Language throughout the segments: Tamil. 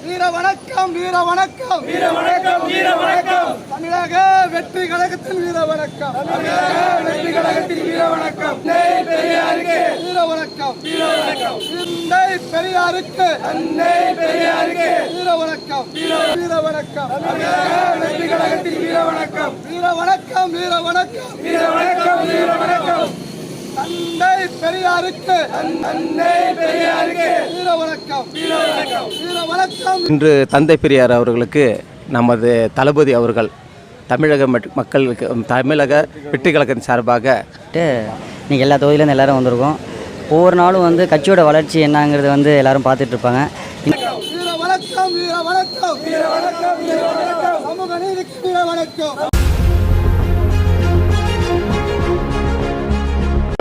வீர வணக்கம் வீர வணக்கம் வீர வணக்கம் வீர வணக்கம் தமிழக வெற்றி கழகத்தின் வீர வணக்கம் வெற்றி கழகத்தின் வீர வணக்கம் பெரியாருக்கு வீர வணக்கம் வீர வணக்கம் தந்தை பெரியாருக்கு தந்தை பெரியாருக்கு வீர வணக்கம் வீர வணக்கம் வெற்றி கழகத்தின் வீர வணக்கம் வீர வணக்கம் வீர வணக்கம் வீர வணக்கம் வீர வணக்கம் தந்தை பெரியாருக்கு தந்தை பெரியாருக்கு வீர வணக்கம் வீர வணக்கம் வீர வணக்கம் இன்று தந்தை பெரியார் அவர்களுக்கு நமது தளபதி அவர்கள் தமிழக மக்களுக்கு தமிழக வெற்றி கழகத்தின் சார்பாக ட்டு இன்னைக்கு எல்லா தொகுதியிலேருந்து எல்லாரும் வந்திருக்கோம். ஒவ்வொரு நாளும் வந்து கட்சியோட வளர்ச்சி என்னங்கிறது வந்து எல்லாரும் பார்த்துட்டு இருப்பாங்க. வீர வணக்கம் வீர வணக்கம் வீர வணக்கம் வீர வணக்கம் சமூக நீதிக்கு வீர வணக்கம்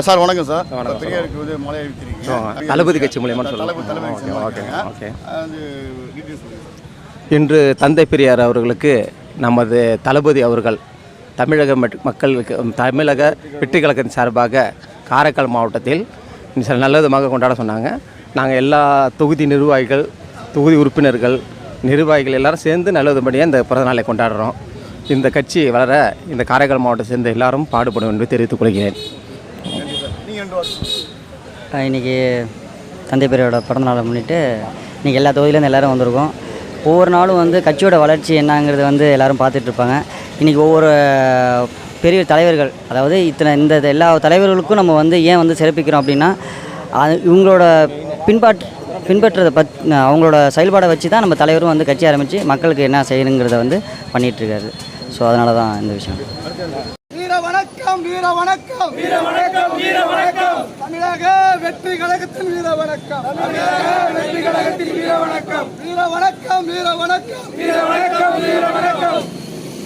சார் வணக்கம் சார். பெரியாருக்கு வந்து மலை அழித்திருக்கீங்க தளபதி கட்சி மூலியமா ஓகே. இன்று தந்தை பெரியார் அவர்களுக்கு நமது தளபதி அவர்கள் தமிழக மக்களுக்கு தமிழக வெற்றி கழகத்தின் சார்பாக காரைக்கால் மாவட்டத்தில் சில நல்ல விதமாக கொண்டாட சொன்னாங்க. நாங்கள் எல்லா தொகுதி நிர்வாகிகள் தொகுதி உறுப்பினர்கள் நிர்வாகிகள் எல்லாரும் சேர்ந்து நல்ல விதப்படியாக இந்த பிறந்த நாளை கொண்டாடுறோம். இந்த கட்சி வளர இந்த காரைக்கால் மாவட்டத்தை சேர்ந்த எல்லாரும் பாடுபடும் என்று தெரிவித்துக் கொள்கிறேன். இன்றைக்கி இன்னைக்கு தந்தை பெரியோட பிறந்தநாளை முன்னிட்டு இன்றைக்கி எல்லா தொகுதியிலேருந்து எல்லாரும் வந்திருக்கோம். ஒவ்வொரு நாளும் வந்து கட்சியோட வளர்ச்சி என்னங்கிறது வந்து எல்லோரும் பார்த்துட்ருப்பாங்க இன்றைக்கி ஒவ்வொரு பெரிய தலைவர்கள் அதாவது இத்தனை இந்த எல்லா தலைவர்களுக்கும் நம்ம வந்து ஏன் வந்து சிறப்பிக்கிறோம் அப்படின்னா அது இவங்களோட பின்பாட் பின்பற்றதை பத் அவங்களோட செயல்பாடை வச்சு தான் நம்ம தலைவரும் வந்து கட்சி ஆரம்பித்து மக்களுக்கு என்ன செய்யணுங்கிறத வந்து பண்ணிகிட்டு இருக்காரு. ஸோ அதனால தான் இந்த விஷயம். வீர வணக்கம் வீர வணக்கம் வீர வணக்கம் தமிழக வெற்றி கழகத்தின் வீர வணக்கம் வெற்றி கழகத்தின் வீர வணக்கம் வீர வணக்கம் வீர வணக்கம் வீர வணக்கம் வீர வணக்கம்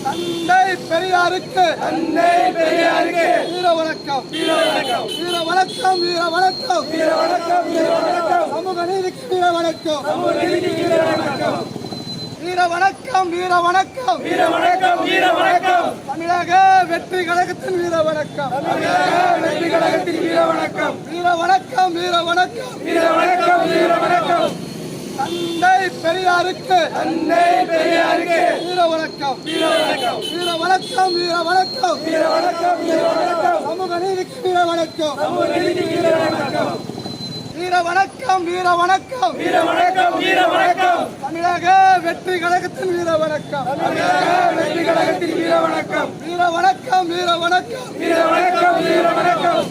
தந்தை பெரியாருக்கு தந்தை பெரியாருக்கு வீர வணக்கம் வீர வணக்கம் வீர வணக்கம் வீர வணக்கம் வீர வணக்கம் வீர வணக்கம் சமூக நீதிக்கு வீர வணக்கம் நீதிக்கு வீர வணக்கம் வீர வணக்கம் வீர வணக்கம் வீர வணக்கம் வீர வணக்கம் தமிழக வெற்றி கழகத்தின் வீர வணக்கம் வெற்றி கழகத்தின் வீர வணக்கம் வீர வணக்கம் வீர வணக்கம் வீர வணக்கம் வீர வணக்கம் தந்தை பெரியாருக்கு தந்தை பெரியாருக்கு வீர வணக்கம் வீர வணக்கம் வீர வணக்கம் வீர வணக்கம் வீர வணக்கம் வீர வணக்கம் சமூக நீதிக்கு வீர வணக்கம் நீதிக்கு வீர வணக்கம் வீர வணக்கம் வீர வணக்கம் வீர வணக்கம் வீர வணக்கம் தமிழக வெற்றி கழகத்தின் வீர வணக்கம் வெற்றி கழகத்தின் வீர வணக்கம் வீர வணக்கம் வீர வணக்கம் வீர வணக்கம் வீர வணக்கம்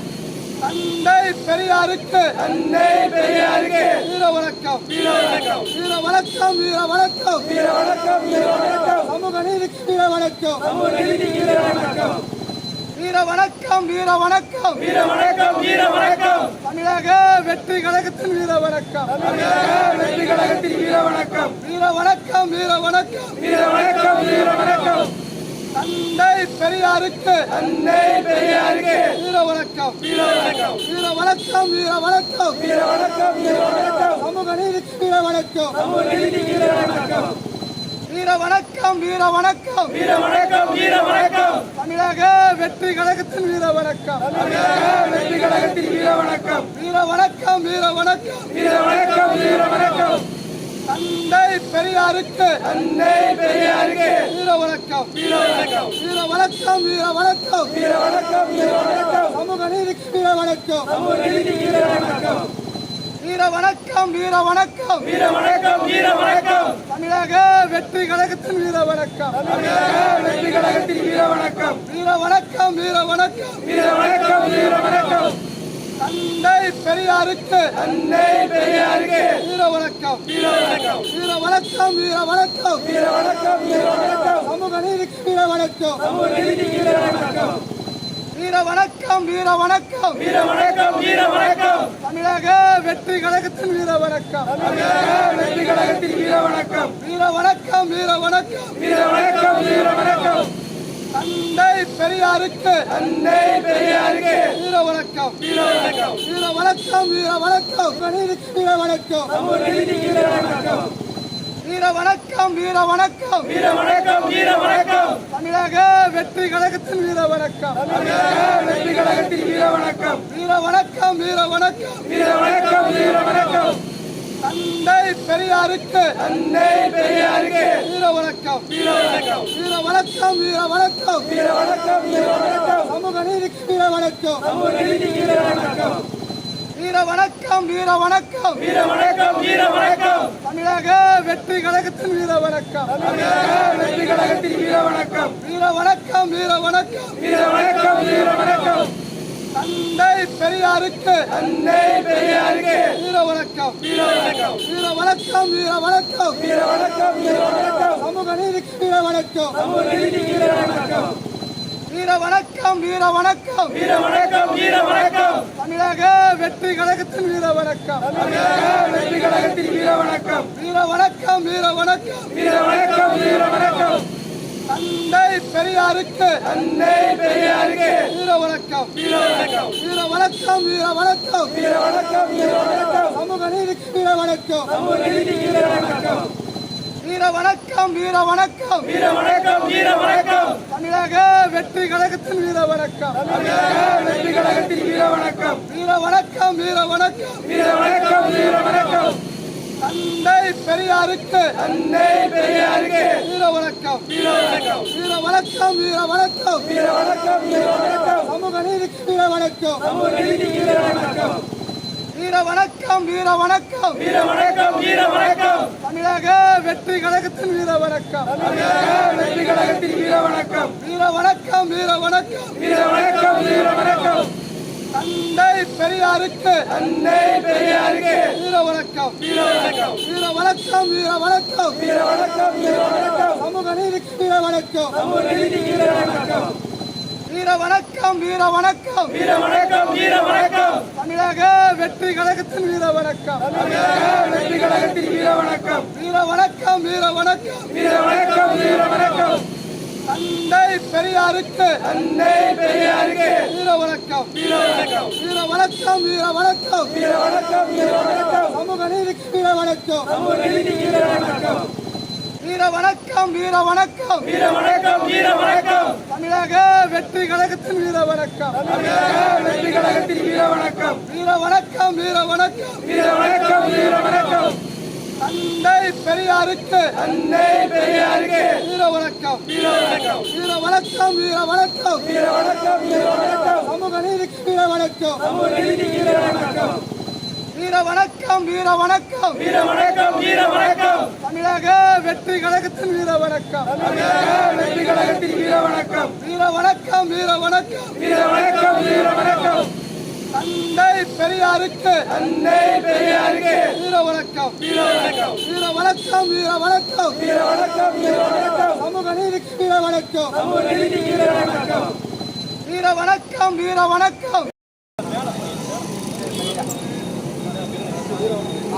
தந்தை பெரியாருக்கு தந்தை பெரியாருக்கு வீர வணக்கம் வீர வணக்கம் வீர வணக்கம் வீர வணக்கம் வீர வணக்கம் வீர வணக்கம் சமூக நீதிக்கு வீர வணக்கம் நீதிக்கு வீர வணக்கம் வீர வணக்கம் வீர வணக்கம் வீர வணக்கம் வீர வணக்கம் தமிழக வெற்றி கழகத்தின் வீர வணக்கம் வெற்றி கழகத்தின் வீர வணக்கம் வீர வணக்கம் வீர வணக்கம் வீர வணக்கம் வீர வணக்கம் தந்தை பெரியாருக்கு தந்தை பெரியாருக்கு வீர வணக்கம் வீர வணக்கம் வீர வணக்கம் வீர வணக்கம் வீர வணக்கம் வீர வணக்கம் சமூக நீதிக்கு வீர வணக்கம் நீதிக்கு வீர வணக்கம் வீர வணக்கம் வீர வணக்கம் வீர வணக்கம் வீர வணக்கம் தமிழக வெற்றி கழகத்தின் வீர வணக்கம் வெற்றி கழகத்தின் வீர வணக்கம் வீர வணக்கம் வீர வணக்கம் வீர வணக்கம் வீர வணக்கம் தந்தை பெரியாருக்கு தந்தை பெரியாருக்கு வீர வணக்கம் வீர வணக்கம் வீர வணக்கம் வீர வணக்கம் வீர வணக்கம் வீர வணக்கம் சமூக நீதிக்கு வீர வணக்கம் நீதிக்கு வீர வணக்கம் வீர வணக்கம் வீர வணக்கம் வீர வணக்கம் வீர வணக்கம் தமிழக வெற்றி கழகத்தின் வீர வணக்கம் வெற்றி கழகத்தின் வீர வணக்கம் வீர வணக்கம் வீர வணக்கம் வீர வணக்கம் வீர வணக்கம் தந்தை பெரியாருக்கு தந்தை பெரியாருக்கு வீர வணக்கம் வீர வணக்கம் வீர வணக்கம் வீர வணக்கம் வீர வணக்கம் வீர வணக்கம் சமூக நீதிக்கு வீர வணக்கம் நீதிக்கு வீர வணக்கம் வீர வணக்கம் வீர வணக்கம் வீர வணக்கம் வீர வணக்கம் தமிழக வெற்றி கழகத்தின் வீர வணக்கம் வெற்றி கழகத்தின் வீர வணக்கம் வீர வணக்கம் வீர வணக்கம் வீர வணக்கம் வீர வணக்கம் தந்தை பெரியாருக்கு தந்தை பெரியாருக்கு வீர வணக்கம் வீர வணக்கம் வீர வணக்கம் வீர வணக்கம் வீர வணக்கம் வீர வணக்கம் வீர வணக்கம் வீர வணக்கம் வீர வணக்கம் வீர வணக்கம் தமிழக வெற்றி கழகத்தின் வீர வணக்கம் வெற்றி கழகத்தின் வீர வணக்கம் வீர வணக்கம் வீர வணக்கம் வீர வணக்கம் வீர வணக்கம் தந்தை பெரியாருக்கு. தந்தை பெரியாருக்கு. வீர வணக்கம் வீர வணக்கம் வீர வணக்கம் வீர வணக்கம் வீர வணக்கம் வீர வணக்கம் சமூக நீதிக்கு வீர வணக்கம் சமூக நீதிக்கு வீர வணக்கம் வீர வணக்கம் வீர வணக்கம் வீர வணக்கம் வீர வணக்கம் தமிழக வெற்றி கழகத்தின் வீர வணக்கம் தமிழக வெற்றி கழகத்தின் வீர வணக்கம் வீர வணக்கம் வீர வணக்கம் வீர வணக்கம் வீர வணக்கம் தந்தை பெரியாருக்கு தந்தை பெரியாருக்கு வீர வணக்கம் வீர வணக்கம் வீர வணக்கம் வீர வணக்கம் வீர வணக்கம் வீர வணக்கம் சமூக நீதிக்கு வீர வணக்கம் சமூக நீதிக்கு வீர வணக்கம் வீர வணக்கம் வீர வணக்கம் வீர வணக்கம் வீர வணக்கம் தமிழக வெற்றி கழகத்தின் வீர வணக்கம் வெற்றி கழகத்தின் வீர வணக்கம் வீர வணக்கம் வீர வணக்கம் வீர வணக்கம் வீர வணக்கம் தந்தை பெரியாருக்கு தந்தை பெரியாருக்கு வீர வணக்கம் வீர வணக்கம் வீர வணக்கம் வீர வணக்கம் வீர வணக்கம் வீர வணக்கம் சமூக நீதிக்கு வீர வணக்கம் சமூக நீதிக்கு வீர வணக்கம் வீர வணக்கம் வீர வணக்கம் வீர வணக்கம் வீர வணக்கம் தமிழக வெற்றி கழகத்தின் வீர வணக்கம் தமிழக வெற்றி கழகத்தின் வீர வணக்கம் வீர வணக்கம் வீர வணக்கம் வீர வணக்கம் வீர வணக்கம் தந்தை பெரியாருக்கு தந்தை பெரியாருக்கு வீர வணக்கம் வீர வணக்கம் வீர வணக்கம் வீர வணக்கம் வீர வணக்கம் வீர வணக்கம் சமூக நீதிக்கு வீர வணக்கம் சமூக நீதிக்கு வீர வணக்கம் வீர வணக்கம் வீர வணக்கம் வீர வணக்கம் வீர வணக்கம் தமிழக வெற்றி கழகத்தின் வீர வணக்கம் தமிழக வெற்றி கழகத்தின் வீர வணக்கம் வீர வணக்கம் வீர வணக்கம் வீர வணக்கம் வீர வணக்கம் தந்தை பெரியாருக்கு தந்தை பெரியாருக்கு வீர வணக்கம் வீர வணக்கம் வீர வணக்கம் வீர வணக்கம் வீர வணக்கம் வீர வணக்கம் சமூக நீதிக்கு வீர வணக்கம் சமூக நீதிக்கு வீர வணக்கம் வீர வணக்கம் வீர வணக்கம் வீர வணக்கம் வீர வணக்கம் தமிழக வெற்றி கழகத்தின் வீர வணக்கம் தமிழக வெற்றி கழகத்தின் வீர வணக்கம் வீர வணக்கம் வீர வணக்கம் வீர வணக்கம் வீர வணக்கம் தந்தை பெரியாருக்கு தந்தை பெரியாருக்கு வீர வணக்கம் வீர வணக்கம் வீர வணக்கம் வீர வணக்கம் வீர வணக்கம் வீர வணக்கம் சமூக நீதிக்கு வீர வணக்கம் சமூக நீதிக்கு வீர வணக்கம் தமிழக வெற்றி கழகத்தின் வீர வணக்கம் தமிழக வெற்றி கழகத்தின் வீர வணக்கம் வீர வணக்கம் வீர வணக்கம் வீர வணக்கம் வீர வணக்கம் தந்தை பெரியாருக்கு அன்னை பெரியாருக்கு வீர வணக்கம் வீர வணக்கம் வீர வணக்கம் வீர வணக்கம் வீர வணக்கம் வீர வணக்கம் சமூக நீதிக்கு வீர வணக்கம் சமூக நீதி வீர வணக்கம் வீர வணக்கம் வீர வணக்கம் வீர வணக்கம் வீர வணக்கம் தமிழக வெற்றி கழகத்தின் வீர வணக்கம் தமிழக வெற்றி கழகத்தின் வீர வணக்கம் வீர வணக்கம் வீர வணக்கம் வீர வணக்கம் வீர வணக்கம் தந்தை பெரியாருக்கு அன்னை பெரியாருக்கு வீர வணக்கம் வீர வணக்கம் வீர வணக்கம் வீர வணக்கம் வீர வணக்கம் வீர வணக்கம் சமூக நீதிக்கு வீர வணக்கம் சமூக நீதி வீர வணக்கம் வீர வணக்கம் வீர வணக்கம்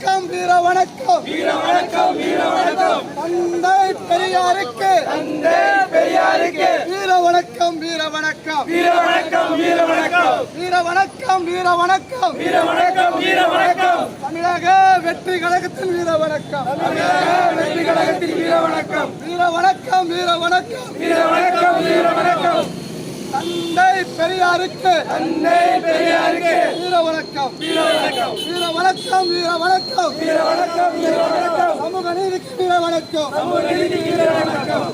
வீர வணக்கம் வீர வணக்கம் வீர வணக்கம் தந்தை பெரியாருக்கு அன்னை பெரியாருக்கு வீர வணக்கம் வீர வணக்கம் வீர வணக்கம் வீர வணக்கம் வீர வணக்கம் வீர வணக்கம் வீர வணக்கம் வீர வணக்கம் தமிழக வெற்றி கழகத்தின் வீர வணக்கம் தமிழக வெற்றி கழகத்தின் வீர வணக்கம் வீர வணக்கம் வீர வணக்கம் வீர வணக்கம் வீர வணக்கம் தந்தை பெரியாருக்கு அன்னை பெரியாருக்கு வீர வணக்கம் வீர வணக்கம் வீர வணக்கம் வீர வணக்கம் வீர வணக்கம் வீர வணக்கம் சமூக நீதிக்கு வீர வணக்கம் சமூக நீதி வீர வணக்கம்